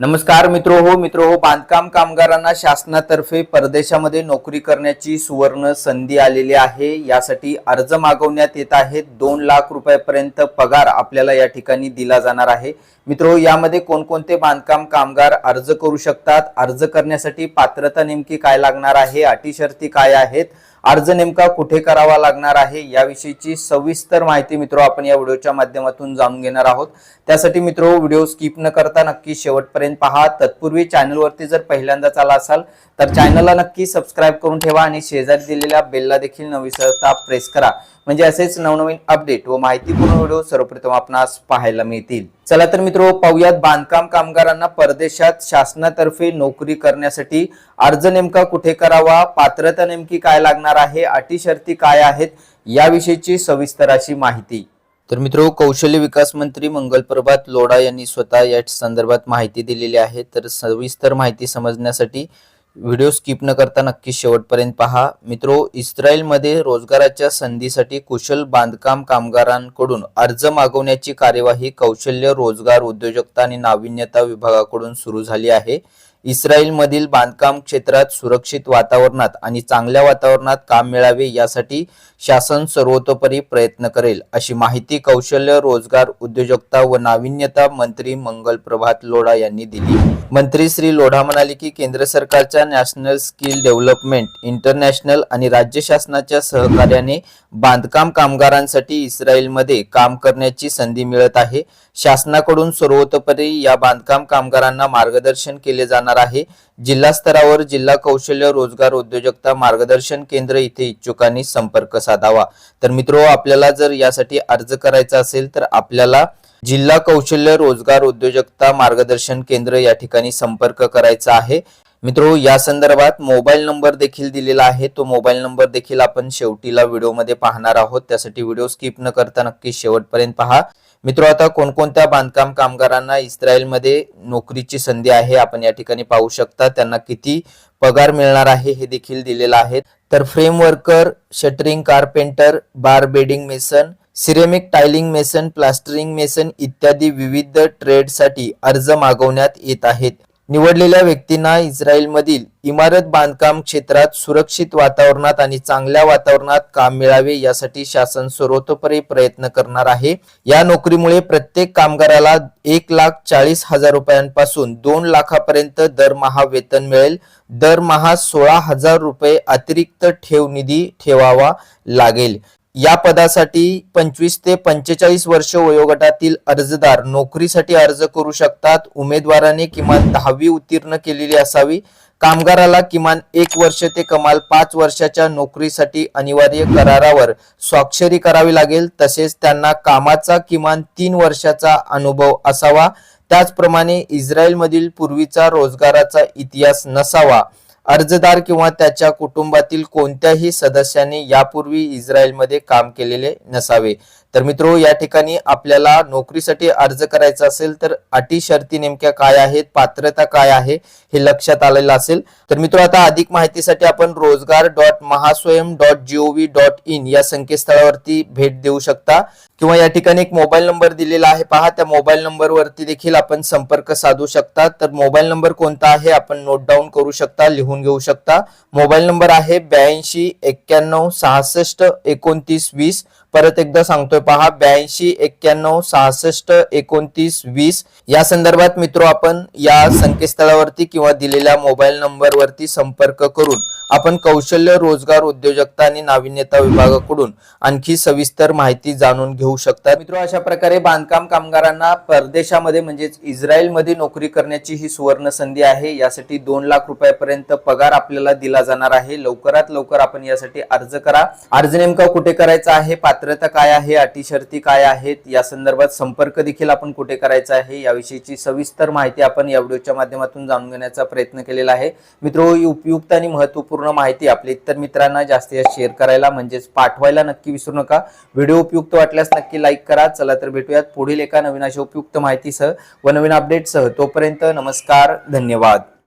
नमस्कार मित्र हो मित्र हो बांधकाम कामगारांना शासनातर्फे परदेशामध्ये नोकरी करण्याची सुवर्ण संधी आलेली आहे. यासाठी अर्ज मागवण्यात येत आहेत. दोन लाख रुपयापर्यंत पगार आपल्याला या ठिकाणी दिला जाणार आहे. मित्र यामध्ये कोणकोणते बांधकाम कामगार अर्ज करू शकतात? अर्ज करण्यासाठी पात्रता नेमकी काय लागणार आहे? अटी शर्ती काय आहेत? अर्ज नेमका कुठे करावा लागणार आहे याविषयीची सविस्तर माहिती मित्र आपण या व्हिडिओच्या माध्यमातून जाणून घेणार आहोत. त्यासाठी मित्र व्हिडिओ स्किप न करता नक्की शेवटपर्यंत पहा. तत्पूर्वी चॅनलवरती जर पहिल्यांदाच आला असाल तर चॅनलला नक्की सबस्क्राईब करून ठेवा आणि शेजारी दिलेल्या बेलला देखील न विसरता प्रेस करा. म्हणजे असेच नवनवीन अपडेट व माहितीपूर्ण व्हिडिओ सर्वप्रथम आपणास पाहायला मिळतील. चला तर मित्र पाहुयात बांधकाम कामगारांना परदेशात शासनातर्फे नोकरी करण्यासाठी अर्ज नेमका कुठे करावा पात्रता नेमकी काय लागणार आहे अटी शर्ती काय आहेत याविषयीची सविस्तर अशी माहिती. तर मित्र कौशल्य विकास मंत्री मंगल प्रभात लोढा यांनी स्वतः या संदर्भात माहिती दिलेली आहे. तर सविस्तर माहिती समजण्यासाठी व्हिडिओ स्किप न करता नक्की शेवटपर्यंत पहा. मित्रो इस्रायलमध्ये रोजगाराच्या संधीसाठी कुशल बांधकाम कामगारांकडून अर्ज मागवण्याची कार्यवाही कौशल्य रोजगार उद्योजकता आणि नाविन्यता विभागाकडून सुरू झाली आहे. इस्रायलमधील बांधकाम क्षेत्रात सुरक्षित वातावरणात आणि चांगल्या वातावरणात काम मिळावे यासाठी शासन सर्वतोपरी प्रयत्न करेल अशी माहिती कौशल्य रोजगार उद्योजकता व नाविन्यता मंत्री मंगल प्रभात लोढा यांनी दिली. मंत्री श्री लोढा म्हणाले की केंद्र सरकारच्या नॅशनल स्किल डेव्हलपमेंट इंटरनॅशनल आणि राज्य शासनाच्या सहकार्याने बांधकाम कामगारांसाठी इस्रायलमध्ये काम करण्याची संधी मिळत आहे. शासनाकडून सर्वतोपरी या बांधकाम कामगारांना मार्गदर्शन केले जाणार आहे. जिल्हा स्तरावर जिल्हा कौशल्य रोजगार उद्योजकता मार्गदर्शन केंद्र इथे इच्छुकांनी संपर्क साधावा. तर मित्रो आपल्याला जर यासाठी अर्ज करायचा असेल तर आपल्याला जिल्हा कौशल्य रोजगार उद्योजकता मार्गदर्शन केंद्र या ठिकाणी संपर्क करायचा आहे. मित्रो या संदर्भात मोबाईल नंबर देखील दिलेला आहे. तो मोबाईल नंबर देखील आपण शेवटीला व्हिडिओमध्ये पाहणार आहोत. त्यासाठी व्हिडिओ स्किप न करता नक्की शेवटपर्यंत पहा. मित्रो आता कोणकोणत्या बांधकाम कामगारांना इस्रायलमध्ये नोकरीची संधी आहे आपण या ठिकाणी पाहू शकता. त्यांना किती पगार मिळणार आहे हे देखील दिलेलं आहे. तर frame worker shuttering carpenter bar bending mason ceramic tiling mason plastering mason इत्यादी विविध ट्रेडसाठी अर्ज मागवण्यात येत आहेत. निवडलेल्या व्यक्तींना इस्रायलमधील इमारत बांधकाम क्षेत्रात सुरक्षित वातावरणात आणि चांगल्या वातावरणात काम मिळावे यासाठी शासन सर्वतोपरी प्रयत्न करणार आहे. या नोकरीमुळे प्रत्येक कामगाराला एक लाख चाळीस हजार रुपयांपासून दोन लाखापर्यंत दरमहा वेतन मिळेल. दरमहा सोळा हजार रुपये अतिरिक्त ठेव निधी ठेवावा लागेल. या पदासाठी पंचवीस ते पंचेचाळीस वर्ष वयोगटातील अर्जदार नोकरीसाठी अर्ज करू शकतात. उमेदवाराने किमान दहावी उत्तीर्ण केलेली असावी. कामगाराला किमान एक वर्ष ते कमाल पाच वर्षाच्या नोकरीसाठी अनिवार्य करारावर स्वाक्षरी करावी लागेल. तसेच त्यांना कामाचा किमान तीन वर्षाचा अनुभव असावा. त्याचप्रमाणे इस्रायलमधील पूर्वीचा रोजगाराचा इतिहास नसावा. अर्जदार किंवा त्याच्या कुटुंबातील कोणत्याही सदस्याने यापूर्वी इस्रायलमध्ये काम केलेले नसावे. तर मित्रो या ठिकाणी आपल्याला नोकरीसाठी अर्ज करायचा असेल तर अटी शर्ती नेमक्या काय आहेत पात्रता काय आहे हे लक्षात आलेलं असेल. तर मित्रो आता अधिक माहितीसाठी आपण rojgar dot Mahaswayam dot G O V dot in या संकेतस्थळावरती भेट देऊ शकता. किंवा या ठिकाणी एक मोबाईल नंबर दिलेला आहे पहा त्या मोबाईल नंबरवरती देखील आपण संपर्क साधू शकता. तर मोबाईल नंबर कोणता आहे आपण नोट डाऊन करू शकता लिहून घेऊ शकता. मोबाईल नंबर आहे ब्याऐंशी एक्क्याण्णव सहासष्ट एकोणतीस वीस परत एकदा सांगतोय पहा ब्याऐंशी एक्क्याण्णव सहासष्ट एकोणतीस वीस या संदर्भात मित्र आपण या संकेतस्थळावरती किंवा दिलेल्या मोबाईल नंबरवरती संपर्क करून आपण कौशल्य रोजगार उद्योजकता आणि नाविन्यता विभागाकडून आणखी सविस्तर माहिती जाणून घेऊ शकता मित्र अशा प्रकारे बांधकाम कामगारांना परदेशामध्ये म्हणजेच इस्रायलमध्ये नोकरी करण्याची ही सुवर्ण संधी आहे. यासाठी दोन लाख रुपयापर्यंत पगार आपल्याला दिला जाणार आहे. लवकरात लवकर आपण यासाठी अर्ज करा. अर्ज नेमका कुठे करायचा आहे पात्रता काय आहे अटी शर्ती काय आहेत या संदर्भात संपर्क देखील आपण कुठे करायचा आहे याविषयीची सविस्तर माहिती आपण या व्हिडिओच्या माध्यमातून जाणून घेण्याचा प्रयत्न केलेला आहे. मित्रो ही उपयुक्त आणि महत्त्वपूर्ण माहिती आपल्या इतर मित्रांना जास्तीत जास्त शेअर करायला म्हणजेच पाठवायला नक्की विसरू नका. व्हिडिओ उपयुक्त वाटल्यास नक्की लाईक करा. चला तर भेटूयात पुढील एका नवीन अशा उपयुक्त माहितीसह व नवीन अपडेटसह. तोपर्यंत नमस्कार धन्यवाद.